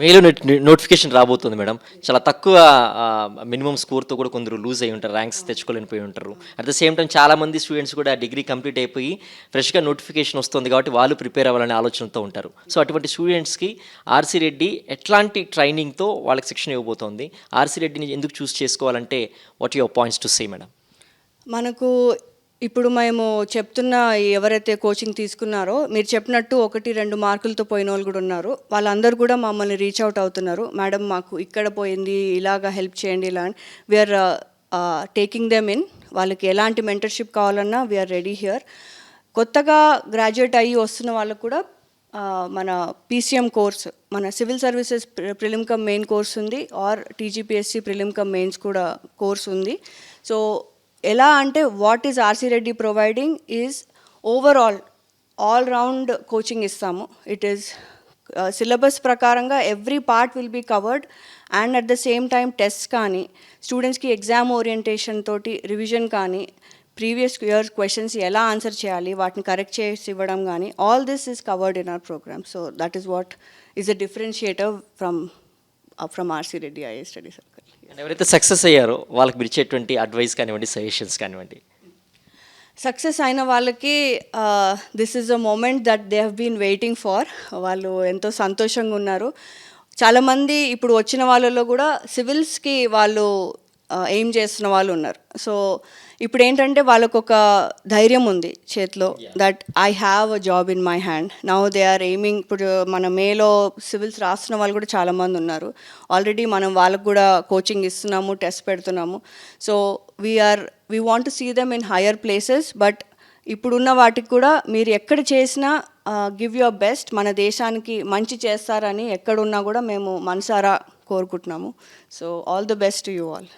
మేలు నోటిఫికేషన్ రాబోతుంది మేడం. చాలా తక్కువ మినిమం స్కోర్తో కూడా కొందరు లూజ్ అయి ఉంటారు ర్యాంక్స్ తెచ్చుకోలేనిపోయి ఉంటారు. అట్ ద సేమ్ టైం చాలా మంది స్టూడెంట్స్ కూడా డిగ్రీ కంప్లీట్ అయిపోయి ఫ్రెష్గా నోటిఫికేషన్ వస్తుంది కాబట్టి వాళ్ళు ప్రిపేర్ అవ్వాలనే ఆలోచనతో ఉంటారు. సో అటువంటి స్టూడెంట్స్కి ఆర్సీ రెడ్డి ఎట్లాంటి ట్రైనింగ్తో వాళ్ళకి శిక్షణ ఇవ్వబోతోంది? ఆర్సీ రెడ్డిని ఎందుకు చూస్ చేసుకోవాలంటే what your points to say madam? మనకు ఇప్పుడు మేము చెప్తున్న ఎవరైతే కోచింగ్ తీసుకున్నారో మీరు చెప్పినట్టు ఒకటి రెండు మార్కులతో పోయిన వాళ్ళు కూడా ఉన్నారు. వాళ్ళందరూ కూడా మమ్మల్ని రీచ్ అవుట్ అవుతున్నారు. మేడం మాకు ఇక్కడ పోయింది ఇలాగా హెల్ప్ చేయండి ఇలా వీఆర్ టేకింగ్ దెమ్ ఇన్ వాళ్ళకి ఎలాంటి మెంటర్షిప్ కావాలన్నా వీఆర్ రెడీ హియర్ కొత్తగా గ్రాడ్యుయేట్ అయ్యి వస్తున్న వాళ్ళకు కూడా uh, మన పీసీఎం కోర్స్ మన civil services prelim cum main course ఉంది. Or TGPSC prelim cum mains కూడా కోర్స్ ఉంది. సో ఎలా అంటే what is RC Reddy providing is overall all round coaching ఇస్తాము. ఇట్ ఈస్ సిలబస్ ప్రకారంగా every part will be covered and at the same time test కానీ స్టూడెంట్స్కి exam orientation తోటి revision కానీ ప్రీవియస్ ఇయర్ క్వశ్చన్స్ ఎలా answer చేయాలి వాటిని correct చేసి ఇవ్వడం కానీ all this is covered in our programme so that is what is a differentiator from from RC Reddy IA study sir ఎవరైతే సక్సెస్ అయ్యారో వాళ్ళకి మీరు ఇచ్చేటువంటి అడ్వైస్ కానివ్వండి సజెషన్స్ కానివ్వండి. సక్సెస్ అయిన వాళ్ళకి this is a moment that they have been waiting for వాళ్ళు ఎంతో సంతోషంగా ఉన్నారు. చాలామంది ఇప్పుడు వచ్చిన వాళ్ళలో కూడా సివిల్స్కి వాళ్ళు ఎయిమ్ చేస్తున్న వాళ్ళు ఉన్నారు. సో ఇప్పుడు ఏంటంటే వాళ్ళకు ఒక ధైర్యం ఉంది చేతిలో. That I have a job in my hand now they are aiming ఇప్పుడు మన మేలో సివిల్స్ రాస్తున్న వాళ్ళు కూడా చాలామంది ఉన్నారు. ఆల్రెడీ మనం వాళ్ళకు కూడా కోచింగ్ ఇస్తున్నాము టెస్ట్ పెడుతున్నాము. So we're we want to see them in higher places but ఇప్పుడున్న వాటికి కూడా మీరు ఎక్కడ చేసినా గివ్ యువర్ బెస్ట్ మన దేశానికి మంచి చేస్తారని ఎక్కడున్నా కూడా మేము మనసారా కోరుకుంటున్నాము. So all the best you all